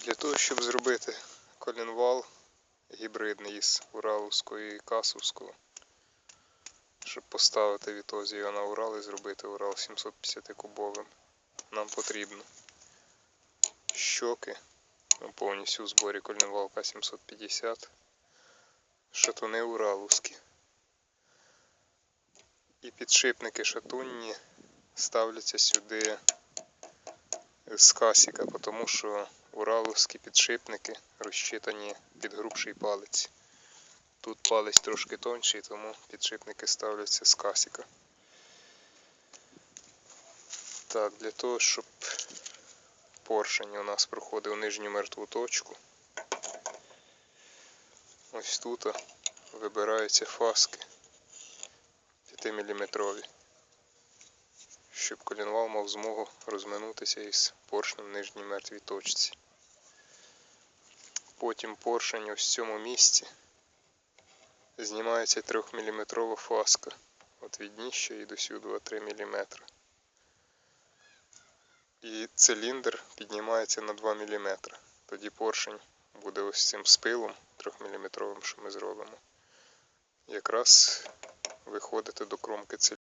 Для того, щоб зробити колінвал гібридний із Ураловського і Касовського, щоб поставити відтоді його на Урал і зробити Урал 750 кубовим, нам потрібно щоки, повністю у зборі колінвал К750, шатуни Ураловські. І підшипники шатунні ставляться сюди з касіка, тому що ураловські підшипники розчитані під грубший палець. Тут палець трошки тонший, тому підшипники ставляться з касіка. Так, для того, щоб поршень у нас проходив нижню мертву точку. Ось тут вибираються фаски 5-мм, щоб колінвал мав змогу розминутися із поршнем в нижній мертвій точці. Потім поршень ось в цьому місці знімається 3-мм фаска. От від дніща і до сюди 3 мм. І циліндр піднімається на 2 мм. Тоді поршень буде ось цим спилом 3-мм, що ми зробимо. Якраз виходити до кромки циліндра.